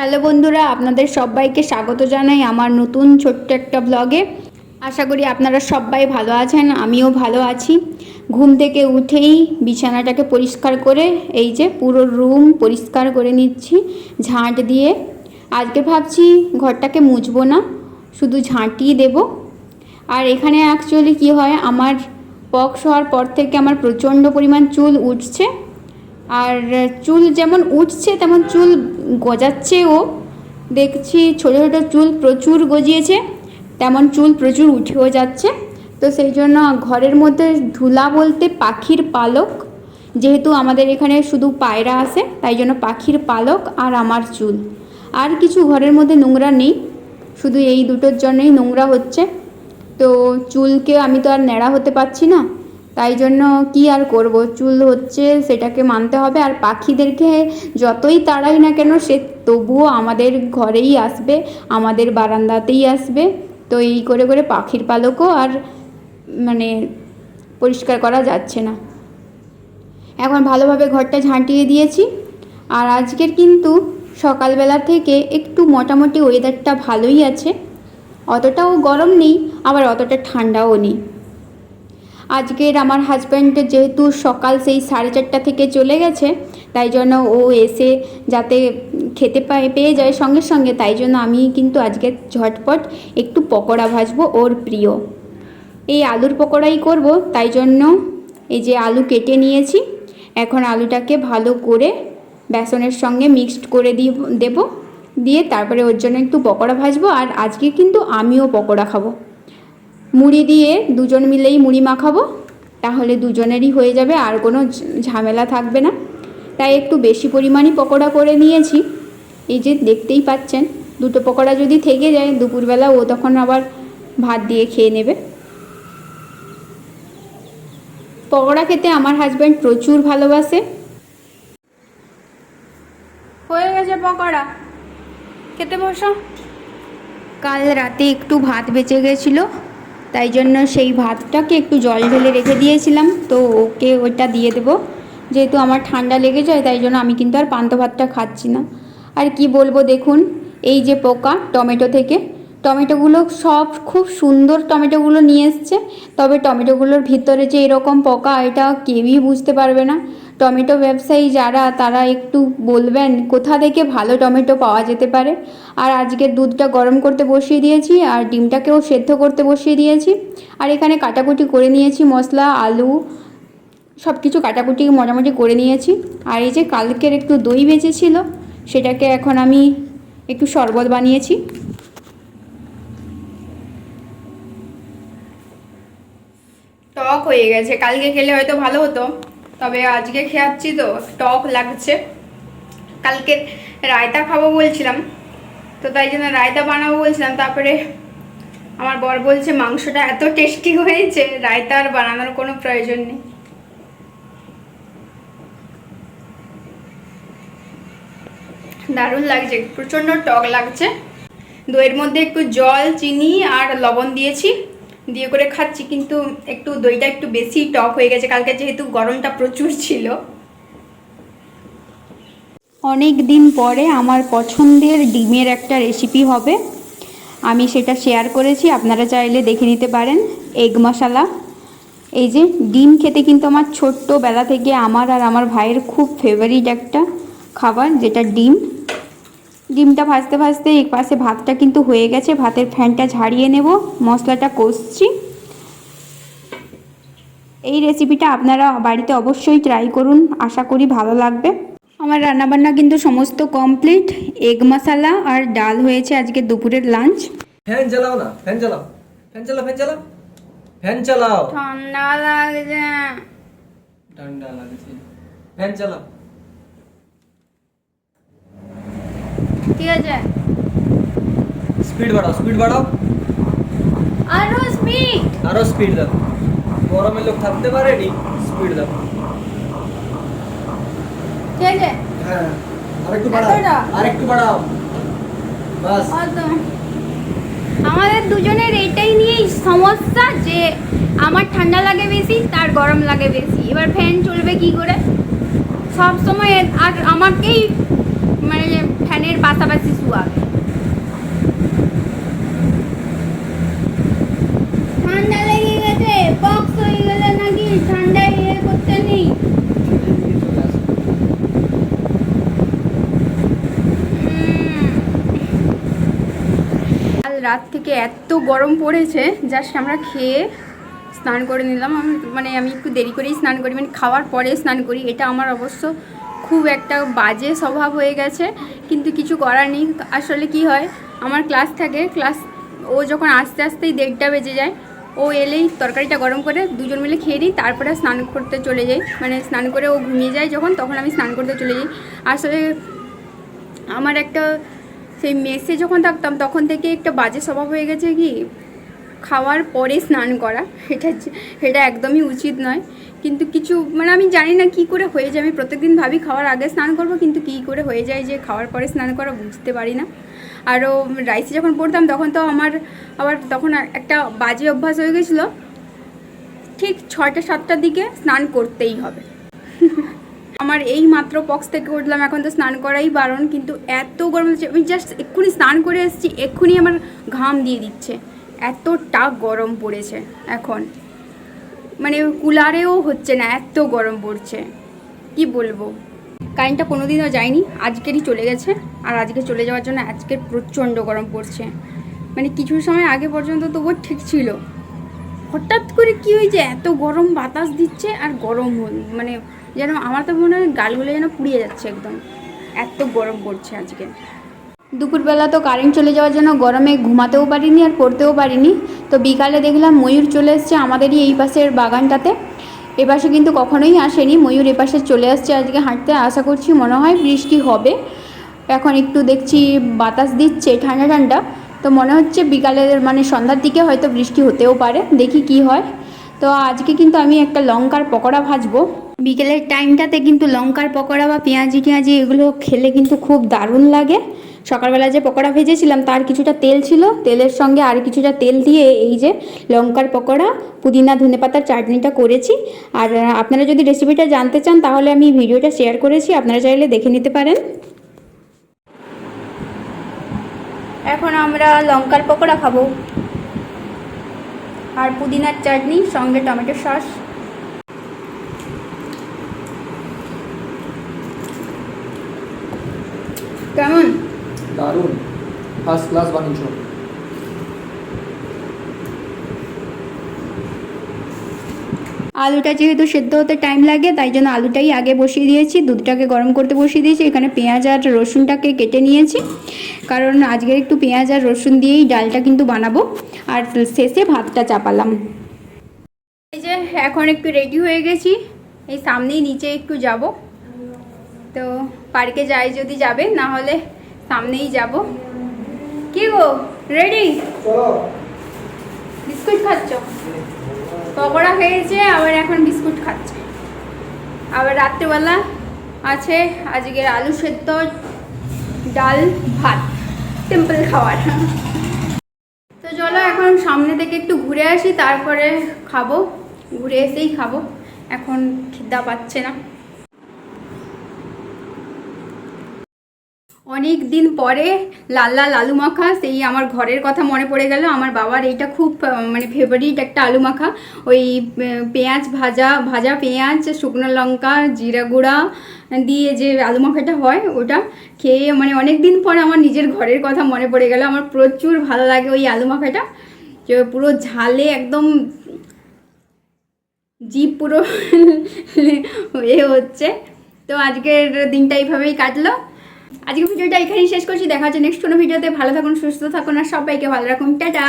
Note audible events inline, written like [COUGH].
Hello বন্ধুরা, আপনাদের সবাইকে স্বাগত জানাই আমার নতুন ছোট্ট একটা ব্লগে আশা করি আপনারা সবাই ভালো আছেন, আমিও ভালো আছি। ঘুম থেকে উঠেই বিছানাটাকে পরিষ্কার করে, এই যে পুরো রুম পরিষ্কার করে নিচ্ছি ঝাঁট দিয়ে। আজকে ভাবছি ঘরটাকে মুছবো না, শুধু ঝাঁটিয়ে দেব। আর এখানে অ্যাকচুয়ালি কি হয়, আমার পক্স হওয়ার পর থেকে আমার প্রচণ্ড পরিমাণ চুল উঠছে। আর চুল যেমন উঠছে, তেমন চুল গজাচ্ছেও দেখছি ছোটো ছোটো চুল প্রচুর গজিয়েছে, তেমন চুল প্রচুর উঠেও যাচ্ছে। তো সেই জন্য ঘরের মধ্যে ধুলা বলতে পাখির পালক। যেহেতু আমাদের এখানে শুধু পায়রা আসে, তাই জন্য পাখির পালক আর আমার চুল। আর কিছু ঘরের মধ্যে নোংরা নেই, শুধু এই দুটোর জন্যই নোংরা হচ্ছে। তো চুলকে আমি তো আর ন্যাড়া হতে পারছি না। তাই জন্য কি আর করব? চুল হচ্ছে সেটাকে মানতে হবে। আর পাখিদেরকে যতই তাড়াই না কেন, সে তবুও আমাদের ঘরেই আসবে, আমাদের বারান্দাতেই আসবে। তো এই করে করে পাখির পালকও আর মানে পরিষ্কার করা যাচ্ছে না। এখন ভালোভাবে ঘরটা ঝাঁটিয়ে দিয়েছি। আর আজকের কিন্তু সকালবেলা থেকে একটু মোটামুটি ওয়েদারটা ভালোই আছে। অতটাও গরম নেই, আবার অতটা ঠান্ডাও নেই। আজকের আমার হাজব্যান্ড যেহেতু সকাল সেই সাড়ে চারটা থেকে চলে গেছে, তাই জন্য ও এসে যাতে খেতে পায়, পেয়ে যায় সঙ্গে সঙ্গে, তাই জন্য আমি কিন্তু আজকে ঝটপট একটু পকোড়া ভাজবো ওর প্রিয়। এই আলুর পকোড়াই করব, তাই জন্য এই যে আলু কেটে নিয়েছি, এখন আলুটাকে ভালো করে বেসনের সঙ্গে মিক্সড করে দিয়ে দেবো, দিয়ে তারপরে ওর জন্য একটু পকোড়া ভাজবো, আর আজকে কিন্তু আমিও পকোড়া খাব। মুড়ি দিয়ে দুজন মিলেই মুড়ি মাখাবো তাহলে দুজনেরই হয়ে যাবে আর কোনো ঝামেলা থাকবে না। তাই একটু বেশি পরিমাণই পকোড়া করে নিয়েছি। এই যে দেখতেই পাচ্ছেন দুটো পকোড়া যদি থেকে যায় দুপুরবেলা ও তখন আবার ভাত দিয়ে খেয়ে নেবে। পকোড়া খেতে আমার হাজব্যান্ড প্রচুর ভালোবাসে। হয়ে গেছে পকোড়া। খেতে বসো। কাল রাতে একটু ভাত বেঁচে গেছিল। তাই জন্য সেই ভাতটাকে একটু জল ঢেলে রেখে দিয়েছিলাম, তো ওকে ওটা দিয়ে দেবো। যেহেতু আমার ঠান্ডা লেগে যায়, তাই জন্য আমি কিন্তু আর পান্ত ভাতটা খাচ্ছি না। আর কি বলব দেখুন, এই যে পোকা টমেটো থেকে টমেটোগুলো সব খুব সুন্দর টমেটোগুলো নিয়ে এসছে। তবে টমেটোগুলোর ভিতরে যে এরকম পোকা, এটা কেউই বুঝতে পারবে না। টমেটো ব্যবসায়ী যারা, তারা একটু বলবেন, কোথা থেকে ভালো টমেটো পাওয়া যেতে পারে? আর আজকে দুধটা গরম করতে বসিয়ে দিয়েছি, আর ডিমটাকেও সেদ্ধ করতে বসিয়ে দিয়েছি। আর এখানে কাটাকুটি করে নিয়েছি, মশলা, আলু সব কিছু কাটাকুটি মোটামুটি করে নিয়েছি। আর এই যে কালকের একটু দই বেঁচেছিল, সেটাকে এখন আমি একটু শরবত বানিয়েছি টক হয়ে গেছে। কালকে খেলে হয়তো ভালো হতো, তবে আজকে খেয়াচ্ছি তো, টক লাগছে। কালকে রায়তা খাব বলছিলাম, তো তাই জন্য রায়তা বানাবো বলছিলাম। তারপরে আমার বর বলছে, মাংসটা এত টেস্টি হয়েছে, রায়তা আর বানানোর কোনো প্রয়োজন নেই। দারুণ লাগছে, প্রচণ্ড টক লাগছে। দইয়ের মধ্যে একটু জল, চিনি আর লবণ দিয়েছি। দিয়ে করে খাচ্ছি, কিন্তু একটু দইটা একটু বেশি টক হয়ে গেছে। কালকে যেহেতু গরমটা প্রচুর ছিল। অনেক দিন পরে আমার পছন্দের ডিমের একটা রেসিপি হবে। আমি সেটা শেয়ার করেছি, আপনারা চাইলে দেখে নিতে পারেন। এগ মশলা এই যে, ডিম খেতে কিন্তু আমার ছোট্টবেলা থেকে আমার আর আমার ভাইয়ের খুব ফেভারিট একটা খাবার, যেটা ডিম। ডিমটা ভাজতে ভাজতে এক পাশে ভাতটা কিন্তু হয়ে গেছে। ভাতের ফ্যানটা ঝাড়িয়ে নেব। মশলাটা কষছি। এই রেসিপিটা আপনারা বাড়িতে অবশ্যই ট্রাই করুন। আশা করি ভালো লাগবে। আমার রান্নাবান্না কিন্তু সমস্ত কমপ্লিট এগ মশলা আর ডাল হয়েছে আজকে দুপুরের লাঞ্চ ফ্যান চালাও না ফ্যান চালাও। ফ্যান চালাও ফ্যান চালাও। ফ্যান চালাও। ঠান্ডা লাগছে। ঠান্ডা লাগছে। ফ্যান চালাও। ঠিক আছে। স্পিড বাড়াও স্পিড বাড়াও। আরও স্পিড আরও স্পিড দাও। গরমে লোক থাকতে পারেনি স্পিড দাও। ঠিক আছে। হ্যাঁ আরেকটু বাড়াও? আরেকটু বাড়াও। বাস। আমাদের দুজনের এইটাই নিয়েই সমস্যা যে আমার ঠান্ডা লাগে বেশি তার গরম লাগে বেশি। এবার ফ্যান চলবে কি করে? সব সময় আর আমাকেই মানে ফ্যানের পাশাপাশি শুয়াবে ঠান্ডা রাত থেকে এত গরম পড়েছে জাস্ট আমরা খেয়ে স্নান করে নিলাম। মানে আমি একটু দেরি করেই স্নান করি মানে খাওয়ার পরে স্নান করি এটা আমার অবশ্য খুব একটা বাজে স্বভাব হয়ে গেছে, কিন্তু কিছু করার নেই। আসলে কি হয়, আমার ক্লাস থাকে ক্লাস ও যখন আস্তে আস্তেই দেড়টা বেজে যায়, ও এলেই তরকারিটা গরম করে দুজন মিলে খেয়ে নিই, তারপরে স্নান করতে চলে যাই। মানে স্নান করে ও ঘুমিয়ে যায় যখন, তখন আমি স্নান করতে চলে যাই। আসলে আমার একটা সেই মেসে যখন থাকতাম, তখন থেকে একটা বাজে স্বভাব হয়ে গেছে কি খাওয়ার পরে স্নান করা, এটা এটা একদমই উচিত নয়। কিন্তু কিছু মানে আমি জানি না কি করে হয়ে যায়, আমি প্রত্যেকদিন ভাবি খাওয়ার আগে স্নান করব, কিন্তু কি করে হয়ে যায় যে খাওয়ার পরে স্নান করা বুঝতে পারি না। আরও রাইসে যখন পড়তাম, তখন তো আমার, আবার তখন একটা বাজে অভ্যাস হয়ে গেছিল। ঠিক ছয়টা, সাতটার দিকে স্নান করতেই হবে। আমার এই মাত্র পক্স থেকে উঠলাম, এখন তো স্নান করাই বারণ, কিন্তু এত গরম হচ্ছে আমি জাস্ট এক্ষুনি স্নান করে এসেছি, এক্ষুনি আমার ঘাম দিয়ে দিচ্ছে। এতটা গরম পড়েছে এখন। মানে কুলারেও হচ্ছে না, এত গরম পড়ছে। কি বলব? কারেন্টটা কোনো দিনও যায়নি, আজকেরই চলে গেছে। আর আজকে চলে যাওয়ার জন্য আজকে প্রচণ্ড গরম পড়ছে। মানে কিছু সময় আগে পর্যন্ত তবুও ঠিক ছিল। হঠাৎ করে কি হয়েছে এত গরম বাতাস দিচ্ছে আর গরম মানে যেন আমার তো মনে হয় গালগুলো যেন পুড়িয়ে যাচ্ছে একদম। এত গরম পড়ছে আজকে। দুপুরবেলা তো কারেন্ট চলে যাওয়ার জন্য গরমে ঘুমাতেও পারিনি আর পড়তেও পারিনি। তো বিকালে দেখলাম ময়ূর চলে এসছে আমাদেরই এই পাশের বাগানটাতে। এপাশে কিন্তু কখনোই আসেনি, ময়ূর এপাশে চলে আসছে আজকে হাঁটতে। আশা করছি মনে হয় বৃষ্টি হবে। এখন একটু দেখছি বাতাস দিচ্ছে ঠান্ডা ঠান্ডা। তো মনে হচ্ছে বিকালের মানে সন্ধ্যার দিকে হয়তো বৃষ্টি হতেও পারে, দেখি কি হয়। তো আজকে কিন্তু আমি একটা লঙ্কার পকোড়া ভাজবো। বিকেলের টাইমটাতে কিন্তু লঙ্কার পকোড়া বা পেঁয়াজি টেঁয়াজি এগুলো খেলে কিন্তু খুব দারুণ লাগে। সকালবেলা যে পকোড়া ভেজেছিলাম, তার কিছুটা তেল ছিল। তেলের সঙ্গে আর কিছুটা তেল দিয়ে এই যে লঙ্কার পকোড়া, পুদিনা, ধনেপাতার চাটনিটা করেছি। আর আপনারা যদি রেসিপিটা জানতে চান, তাহলে আমি ভিডিওটা শেয়ার করেছি। আপনারা চাইলে দেখে নিতে পারেন। এখন আমরা লঙ্কার পকোড়া খাব। আর পুদিনার চাটনি, সঙ্গে টমেটো সস। কেমন? ফার্স্ট ক্লাস বানিয়েছ আলুটা যেহেতু সেদ্ধ হতে টাইম লাগে, তাই জন্য আলুটাই আগে বসিয়ে দিয়েছি। দুধটাকে গরম করতে বসিয়ে দিয়েছি। এখানে পেঁয়াজ আর রসুনটাকে কেটে নিয়েছি। কারণ আজকে একটু পেঁয়াজ আর রসুন দিয়েই ডালটা কিন্তু বানাবো। আর শেষে ভাতটা চাপালাম। এই যে এখন একটু রেডি হয়ে গেছি। এই সামনেই নিচে একটু যাব। তো পার্কে যাই যদি যাবে, না হলে সামনেই যাব। কি গো? রেডি চলো। বিস্কুট খাচ্ছ? পকোড়া খেয়েছে আবার এখন বিস্কুট খাচ্ছে। আবার রাত্রেবেলা আছে আজকের আলু সেদ্ধ ডাল ভাত সিম্পল খাবার। তো চলো এখন সামনে থেকে একটু ঘুরে আসি তারপরে খাব। ঘুরে এসেই খাব। এখন খিদা পাচ্ছে না। অনেক দিন পরে লাল লাল আলু মাখা, সেই আমার ঘরের কথা মনে পড়ে গেল। আমার বাবার এইটা খুব মানে ফেভারিট একটা আলু মাখা। ওই পেঁয়াজ ভাজা ভাজা পেঁয়াজ, শুকনো লঙ্কা, জিরা গুঁড়া দিয়ে যে আলু মাখাটা হয়, ওটা খেয়ে মানে অনেক দিন পরে আমার নিজের ঘরের কথা মনে পড়ে গেল। আমার প্রচুর ভালো লাগে ওই আলু মাখাটা। পুরো ঝালে একদম জিপ পুরো [LAUGHS] এ হচ্ছে। তো আজকের দিনটা এইভাবেই কাটলো। আজকের ভিডিওটা এখানেই শেষ করছি। দেখা হচ্ছে নেক্সট কোনো ভিডিওতে। ভালো থাকুন, সুস্থ থাকুন, আর সবাইকে ভালো রাখুন। টাটা!